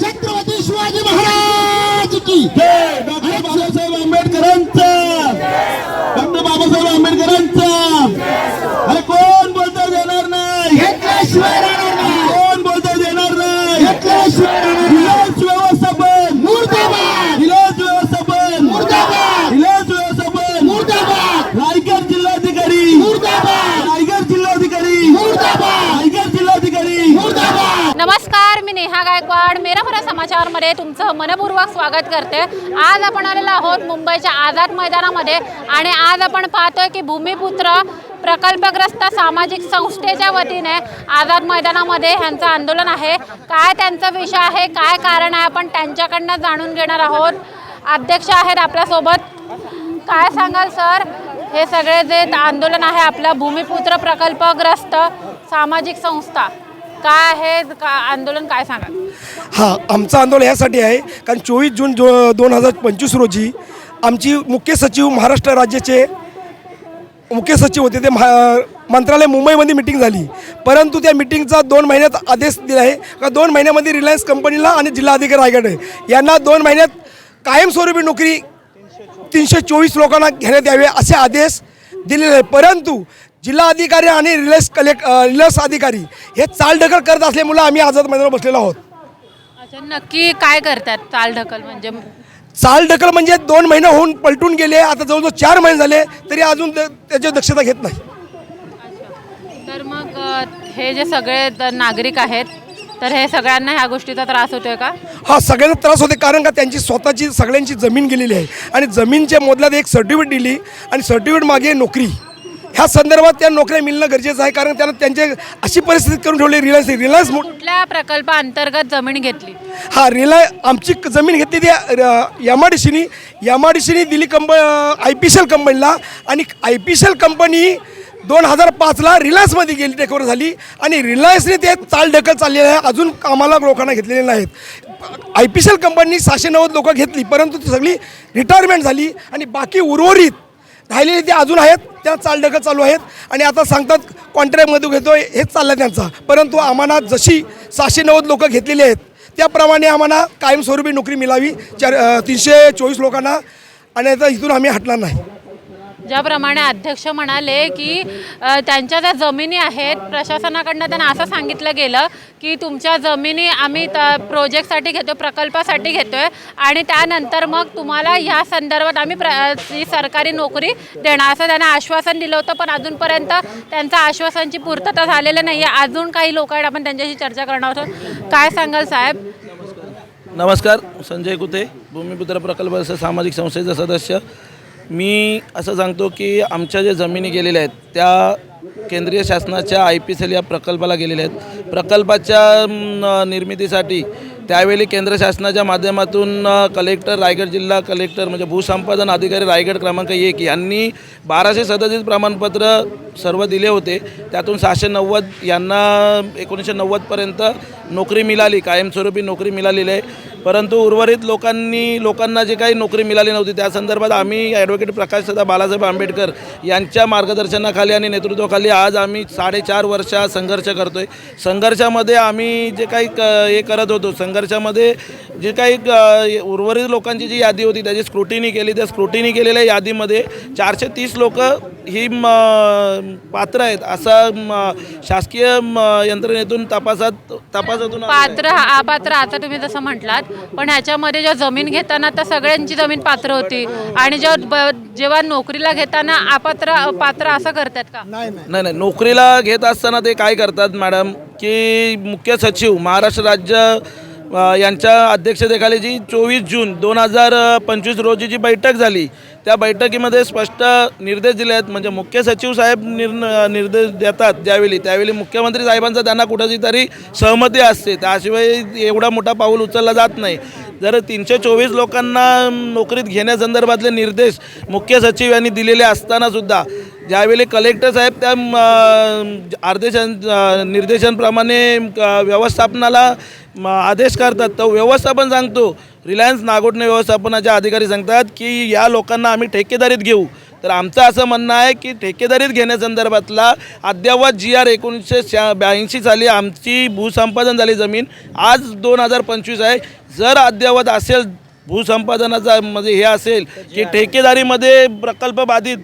छत्रपती शिवाजी महाराज की जय. डॉक्टर बाबासाहेब आंबेडकरांचा. डॉक्टर बाबासाहेब आंबेडकरांचा. अरे कोण बोलता येणार नाही? कोण बोलता येणार नाही? घेतल्याशिवाय राहणार नाही. विलास व्यवस्थापन. मुर्दाबाद. विलास व्यवस्थापन. मुर्दाबाद. विलास व्यवस्थापन. मुर्दाबाद. रायगड जिल्हाधिकारी. मुर्दाबाद. रायगड जिल्हाधिकारी. मुर्दाबाद. रायगड जिल्हाधिकारी. मुर्दाबाद. नमस्कार मी नेहा गायकवाड. मरा समाचारमध्ये तुमचं मनपूर्वक स्वागत करते. आज आपण आलेलो आहोत मुंबईच्या आझाद मैदानामध्ये आणि आज आपण पाहतोय की भूमिपुत्र प्रकल्पग्रस्त सामाजिक संस्थेच्या वतीने आझाद मैदानामध्ये ह्यांचं आंदोलन आहे. काय त्यांचा विषय आहे? काय कारण आहे? आपण त्यांच्याकडनं जाणून घेणार आहोत. अध्यक्ष आहेत आपल्यासोबत. काय सांगाल सर? हे सगळे जे आंदोलन आहे आपलं भूमिपुत्र प्रकल्पग्रस्त सामाजिक संस्था. काय आहे? का आंदोलन काय सांगा हां आमचं आंदोलन यासाठी आहे कारण चोवीस जून जो दोन हजार पंचवीस रोजी आमची मुख्य सचिव महाराष्ट्र राज्याचे मुख्य सचिव होते ते महा मंत्रालय मुंबईमध्ये मिटिंग झाली. परंतु त्या मिटिंगचा दोन महिन्यात आदेश दिला आहे का दोन महिन्यामध्ये रिलायन्स कंपनीला आणि जिल्हाधिकारी रायगड यांना दोन महिन्यात कायमस्वरूपी नोकरी तीनशे चोवीस लोकांना घेण्यात यावे असे आदेश दिलेले आहे परंतु जिल्हा अधिकारी आणि रिलायन्स कलेक्ट रिलायन्स अधिकारी हे चालढकल करत असल्यामुळे आम्ही आझाद मैदानावर बसलेलो आहोत. अच्छा नक्की काय करतात चालढकल म्हणजे? चाल ढकल म्हणजे दोन महिने होऊन पलटून गेले आता जवळजवळ चार महिने झाले तरी अजून ते- त्याची दक्षता घेत नाही. तर मग अ, हे जे सगळे द- नागरिक आहेत तर हे सगळ्यांना ह्या गोष्टीचा त्रास होतोय का? हा सगळ्यांना त्रास होते कारण का त्यांची स्वतःची सगळ्यांची जमीन गेलेली आहे. आणि जमीनच्या मोदल्यात एक सर्टिफिकेट दिली आणि सर्टिफिकेट मागे नोकरी. ह्या संदर्भात त्या नोकऱ्या मिळणं गरजेचं आहे कारण त्यांना त्यांचे अशी परिस्थिती करून ठेवली रिलायन्स रिलायन्स कुठल्या प्रकल्पाअंतर्गत जमीन घेतली? हा रिलाय आमची जमीन घेतली ती एम आर डी सीनी एम आर डी सीनी दिली कंप आय पी सी एल कंपनीला. आणि I P C L company दोन हजार पाचला रिलायन्समध्ये गेली टेकओव्हर झाली. आणि रिलायन्सने ते चाल ढकल चाललेलं आहे. अजून कामाला लोकांना घेतलेले नाहीत. I P C L company सहाशे नव्वद लोकं घेतली परंतु ती सगळी रिटायरमेंट झाली. आणि बाकी उर्वरित राहिलेले ते अजून आहेत त्या चालढकल चालू आहेत. आणि आता सांगतात कॉन्ट्रॅक्टमध्ये घेतो हेच चाललं त्यांचा. परंतु आम्हाला जशी सहाशे नव्वद लोकं घेतलेली आहेत त्याप्रमाणे आम्हाला कायमस्वरूपी नोकरी मिळावी. चार तीनशे चोवीस लोकांना. आणि आता इथून आम्ही हटणार नाही. ज्याप्रमाणे अध्यक्ष म्हणाले की त्यांच्या ज्या जमिनी आहेत प्रशासनाकडनं त्यांना असं सांगितलं गेलं की तुमच्या जमिनी आम्ही त प्रोजेक्टसाठी घेतो प्रकल्पासाठी घेतो आहे आणि त्यानंतर मग तुम्हाला ह्या संदर्भात आम्ही प्र सरकारी नोकरी देणार. असं त्यांना आश्वासन दिलं होतं पण अजूनपर्यंत त्यांचं आश्वासनची पूर्तता झालेलं नाही आहे अजून काही लोक आहेत आपण त्यांच्याशी चर्चा करणार आहोत. काय सांगाल साहेब? नमस्कार. संजय कुते भूमिपुत्र प्रकल्प सामाजिक संस्थेचा सदस्य. मी असं सांगतो की आमच्या ज्या जमिनी गेलेल्या आहेत त्या केंद्रीय शासनाच्या आय पी सेल या प्रकल्पाला गेलेल्या आहेत. प्रकल्पाच्या निर्मितीसाठी त्यावेळी केंद्र शासनाच्या माध्यमातून कलेक्टर रायगड जिल्हा कलेक्टर म्हणजे भूसंपादन अधिकारी रायगड क्रमांक एक यांनी बाराशे सदतीस प्रमाणपत्र सर्व दिले होते. त्यातून सहाशे नव्वद यांना एकोणीसशे नव्वदपर्यंत नोकरी मिळाली. कायमस्वरूपी नोकरी मिळालेली आहे. परंतु उर्वरित लोकांनी लोकांना जे काही नोकरी मिळाली नव्हती त्या संदर्भात आम्ही ॲडव्होकेट प्रकाश सदा बालासाहेब आंबेडकर यांच्या मार्गदर्शनाखाली आणि नेतृत्वाखाली आज आम्ही साडेचार वर्ष संघर्ष करतो आहे संघर्षामध्ये आम्ही जे काही क हे करत होतो संघर्षामध्ये जे काही उर्वरित लोकांची जी यादी होती त्याची स्क्रुटिनी केली. त्या स्क्रुटिनी केलेल्या यादीमध्ये चारशे तीस लोक ही म पात्र आहेत. असा म शासकीय म यंत्रणेतून तपासात तपासातून. पात्र हा अपात्र आता तुम्ही जसं म्हटलात पण ह्याच्यामध्ये जेव्हा जमीन घेताना तर सगळ्यांची जमीन पात्र होती. आणि जेव्हा ब- जेव्हा नोकरीला घेताना अपात्र पात्र असं करतात का? नाही नाही. नाही नाही. नोकरीला घेत असताना ते काय करतात मॅडम? की मुख्य सचिव महाराष्ट्र राज्य अ, यांच्या अध्यक्षतेखाली जी चोवीस जून दोन हजार पंचवीस रोजी जी बैठक झाली त्या बैठकीमध्ये स्पष्ट निर्देश दिले आहेत. म्हणजे मुख्य सचिव साहेब निर् निर्देश देतात ज्यावेळी त्यावेळी मुख्यमंत्री साहेबांचा त्यांना कुठंची तरी सहमती असते. त्याशिवाय एवढा मोठा पाऊल उचलला जात नाही. जर तीनशे चोवीस लोकांना नोकरीत घेण्यासंदर्भातले निर्देश मुख्य सचिव यांनी दिलेले असतानासुद्धा ज्यावेळी कलेक्टर साहेब त्या आदेशां निर्देशांप्रमाणे व्यवस्थापनाला आदेश करतात तर व्यवस्थापन सांगतो. रिलायन्स नागोठणे व्यवस्थापनाचे अधिकारी सांगतात की या लोकांना आम्ही ठेकेदारीत घेऊ. तर आमचं असं म्हणणं आहे की ठेकेदारीत घेण्यासंदर्भातला अद्ययावत जी आर एकोणीसशे शा ब्याऐंशी साली आमची भूसंपादन झाली जमीन आज दोन हजार पंचवीस आहे. जर अद्ययावत असेल भूसंपादनाचा म्हणजे हे असेल की ठेकेदारीमध्ये प्रकल्प बाधित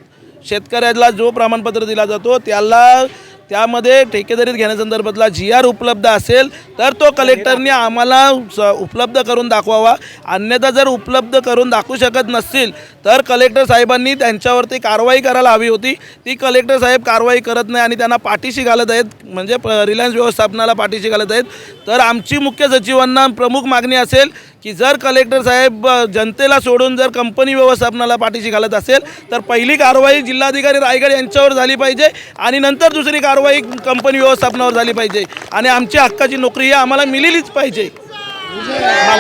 शेतकऱ्याला जो प्रमाणपत्र दिला जातो त्याला त्यामध्ये ठेकेदारीत घेण्यासंदर्भातला जी आर उपलब्ध असेल तर तो कलेक्टरने आम्हाला स उपलब्ध करून दाखवावा. अन्यथा जर उपलब्ध करून दाखवू शकत नसतील तर कलेक्टर साहेबांनी त्यांच्यावरती कारवाई करायला हवी होती. ती कलेक्टर साहेब कारवाई करत नाही आणि त्यांना पाठीशी घालत आहेत म्हणजे रिलायन्स व्यवस्थापनाला पाठीशी घालत आहेत. तर आमची मुख्य सचिवांना प्रमुख मागणी असेल की जर कलेक्टर साहेब जनतेला सोडून जर कंपनी व्यवस्थापनाला पाठीशी घालत असेल तर पहिली कारवाई जिल्हाधिकारी रायगड यांच्यावर झाली पाहिजे आणि नंतर दुसरी कारवाई कंपनी व्यवस्थापनावर झाली पाहिजे. आणि आमची हक्काची नोकरी ही आम्हाला मिलेलीच पाहिजे.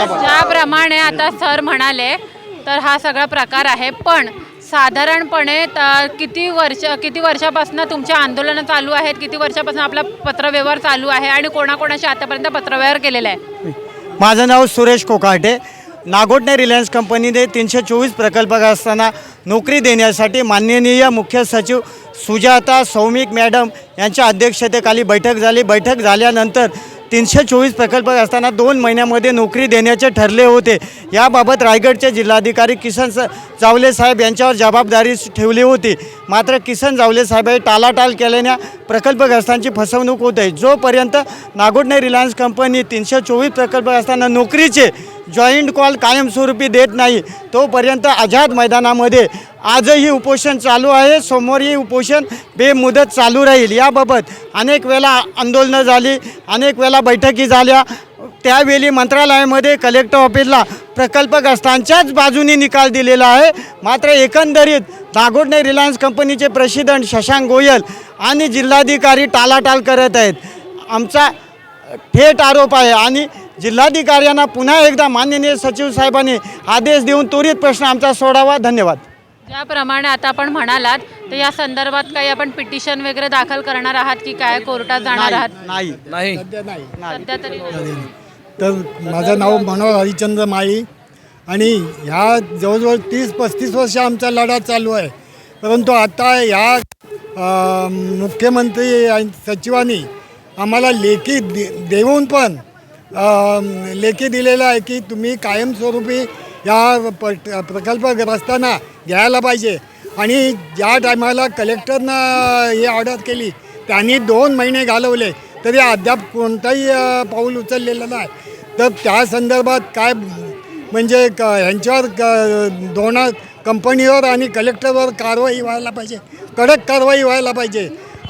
ज्याप्रमाणे आता सर म्हणाले तर हा सगळा प्रकार आहे. पण साधारणपणे तर किती वर्ष किती वर्षापासून तुमच्या आंदोलनं चालू आहेत? किती वर्षापासून आपला पत्रव्यवहार चालू आहे? आणि कोणाकोणाशी आतापर्यंत पत्रव्यवहार केलेला आहे? माझं नाव सुरेश कोकाटे. नागोटने रिलायन्स कंपनीने तीनशे चोवीस प्रकल्पक असताना नोकरी देण्यासाठी माननीय मुख्य सचिव सुजाता सौमिक मॅडम यांच्या अध्यक्षतेखाली बैठक झाली. बैठक झाल्यानंतर तीनशे चोवीस प्रकल्प असताना दोन महिन्यामध्ये नोकरी देण्याचे ठरले होते. याबाबत रायगडचे जिल्हाधिकारी किसन स जावले साहेब यांच्यावर जबाबदारी ठेवली होती. मात्र किसन जावले साहेब हे टालाटाल केल्याने प्रकल्पग्रस्तांची फसवणूक होत. आहे जोपर्यंत नागोडणे रिलायन्स कंपनी तीनशे चोवीस प्रकल्प असताना नोकरीचे जॉईंट कॉल कायमस्वरूपी देत नाही. तोपर्यंत आझाद मैदानामध्ये आजही उपोषण चालू आहे. समोरही उपोषण बेमुदत चालू राहील. याबाबत अनेक वेळा आंदोलनं झाली अनेक वेळा बैठकी झाल्या. त्यावेळी मंत्रालयामध्ये कलेक्टर ऑफिसला प्रकल्पग्रस्तांच्याच बाजूने निकाल दिलेला आहे. मात्र एकंदरीत नागोडने रिलायन्स कंपनीचे प्रेसिडेंट शशांक गोयल आणि जिल्हाधिकारी टालाटाल करत आहेत. आमचा थेट आरोप आहे आणि जिल्हाधिकाऱ्यांना पुन्हा एकदा माननीय सचिव साहेबांनी आदेश देऊन त्वरित प्रश्न आमचा सोडावा. धन्यवाद. ज्याप्रमाणे आता आपण म्हणालात तर या संदर्भात काही आपण पिटिशन वगैरे दाखल करणार आहात की काय कोर्टात जाणार आहात? नाही. नाही. सध्या तरी तर माझं नाव मनोहर हरिचंद्र माळी आणि ह्या जवळजवळ तीस पस्तीस वर्ष आमचा लढा चालू आहे. परंतु आता ह्या अ, मुख्यमंत्री आणि सचिवांनी आम्हाला लेखी दे देऊन पण लेखी दिलेलं आहे की तुम्ही कायमस्वरूपी या प प्रकल्पग्रस्तांना घ्यायला पाहिजे. आणि ज्या टायमाला कलेक्टरनं ही ऑर्डर केली त्यांनी दोन महिने घालवले तरी अद्याप कोणताही पाऊल उचललेलं नाही. तर त्या संदर्भात काय म्हणजे क ह्यांच्यावर क दोन कंपनीवर आणि कलेक्टरवर कारवाई व्हायला पाहिजे. कडक कारवाई व्हायला पाहिजे.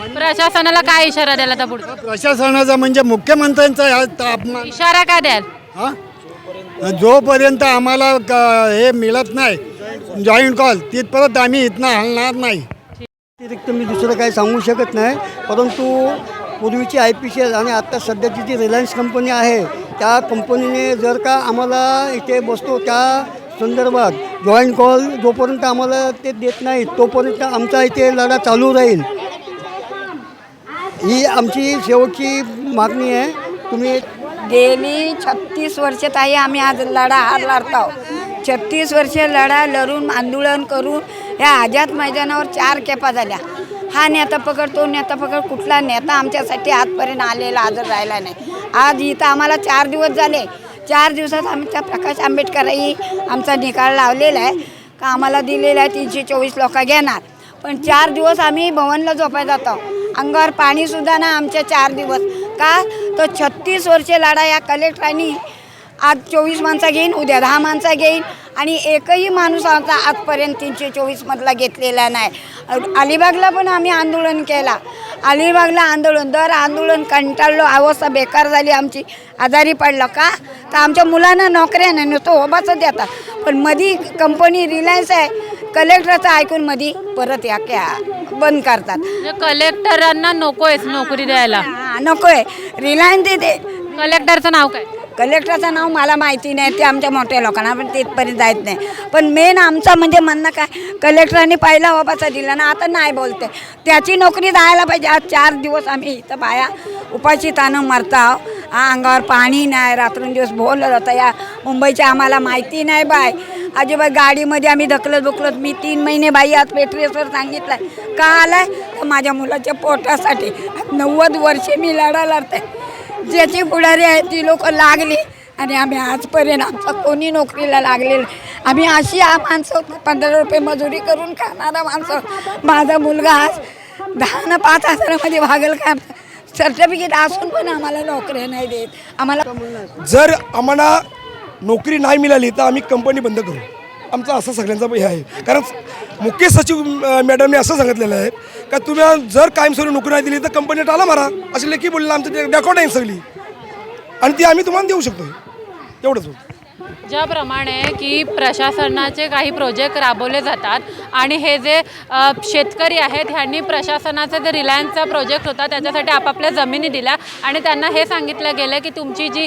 प्रशासनाला काय इशारा द्याल आता पुढे प्रशासनाचा म्हणजे मुख्यमंत्र्यांचा ह्या अपमान इशारा काय द्याल? हां? जोपर्यंत आम्हाला क- हे मिळत नाही जॉईंट कॉल तिथपर्यंत आम्ही इथनं हलणार नाही. व्यतिरिक्त मी दुसरं काही सांगू शकत नाही परंतु पूर्वीची आय पी सी एल आणि आत्ता सध्याची जी रिलायन्स कंपनी आहे त्या कंपनीने जर का आम्हाला इथे बसतो त्या संदर्भात जॉईंट कॉल जोपर्यंत आम्हाला ते देत नाहीत तोपर्यंत आमचा इथे लढा चालू राहील. ही आमची शेवटची मागणी आहे. तुम्ही गेली छत्तीस वर्ष ताई आम्ही आज लढा हार लढतो छत्तीस वर्ष लढा लढून आंदोलन करून ह्या आझाद मैदानावर चार केपा झाल्या. हा नेता पकड तो नेता पकड कुठला नेता आमच्यासाठी आजपर्यंत आलेला हजर राहिला नाही. आज इथं आम्हाला चार दिवस झाले. चार दिवसात आमच्या प्रकाश आंबेडकरही आमचा निकाल लावलेला आहे. का आम्हाला दिलेला आहे तीनशे चोवीस लोक घेणार. पण चार दिवस आम्ही भवनला झोपायला जातो. अंगावर पाणीसुद्धा ना आमच्या चार दिवस. का? तो छत्तीस वर्षे लढा या कलेक्टरांनी आज चोवीस माणसा घेईन उद्या दहा माणसा घेईन आणि एकही माणूस आमचा आजपर्यंत तीनशे चोवीसमधला घेतलेला नाही. अलिबागला पण आम्ही आंदोलन केला. अलिबागला आंदोलन दर आंदोलन कंटाळलो अवस्था बेकार झाली आमची. आजारी पडलं. का? तर आमच्या मुलांना नोकऱ्या नाही नुसतं उभाच देतात. पण मधी कंपनी रिलायन्स आहे. कलेक्टरचं ऐकून मधी परत या क्या बंद करतात. म्हणजे कलेक्टरांना नकोयच नोकरी द्यायला. हा, नकोय. रिलायन्स देते कलेक्टरचं नाव काय? कलेक्टरचं नाव मला माहिती नाही ते आमच्या मोठ्या लोकांना पण तिथपर्यंत जायत नाही. पण मेन आमचं म्हणजे म्हणणं काय कलेक्टरांनी पहिला वापाचा दिला ना आता नाही बोलते. त्याची नोकरी जायला पाहिजे. आज चार दिवस आम्ही इथं बाया उपाशी तानं मरता हा अंगावर पाणी नाही रात्रंदिवस बोललं जातं या मुंबईच्या आम्हाला माहिती नाही बाय अजिबात गाडीमध्ये आम्ही धकलत बुकलत मी तीन महिने बाई आज पेट्रेसवर सांगितलं का आलाय? तर माझ्या मुलाच्या पोटासाठी. नव्वद वर्षे मी लढा लढते ज्याची पुढारी आहे ती लोक लागली. आणि आम्ही आजपर्यंत आमचा कोणी नोकरीला लागलेलं आम्ही अशी आ माणसं पंधरा रुपये मजुरी करून खाणारा माणसं. माझा मुलगा आज दहा ना पाच हजारामध्ये भागल का? सर्टिफिकेट असून पण आम्हाला नोकऱ्या नाही देत. आम्हाला जर आम्हाला नोकरी नाही मिळाली तर आम्ही कंपनी बंद करू. आमचा असं सगळ्यांचा हे आहे. कारण मुख्य सचिव मॅडमने असं सांगितलेलं आहे का तुम्ही जर कायमस्वरूपी नोकरी नाही दिली तर कंपनी टाला मारा. अशी लेखी बोललं आमचं रेकॉर्ड आहे सगळी. आणि ती आम्ही तुम्हाला देऊ शकतो एवढंच होतं. ज्याप्रमाणे की प्रशासनाचे काही प्रोजेक्ट राबवले जातात. आणि हे जे शेतकरी आहेत ह्यांनी प्रशासनाचा जे रिलायन्सचा प्रोजेक्ट होता त्याच्यासाठी आपापल्या जमिनी दिल्या. आणि त्यांना हे सांगितलं गेलं की तुमची जी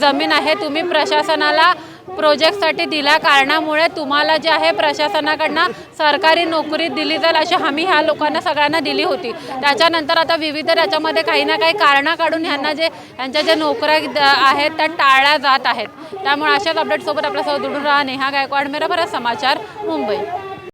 जमीन आहे तुम्ही प्रशासनाला प्रोजेक्टसाठी दिल्या कारणामुळे तुम्हाला जे आहे प्रशासनाकडनं सरकारी नोकरी दिली जाईल अशी हमी ह्या लोकांना सगळ्यांना दिली होती. त्याच्यानंतर आता विविध त्याच्यामध्ये काही ना काही कारणं काढून ह्यांना जे यांच्या ज्या नोकऱ्या द- आहेत त्या टाळल्या जात आहेत. त्यामुळे अशाच अपडेटसोबत आपल्यासोबत दुडून राहा नेहा गायकवाड मेरा बरा समाचार मुंबई.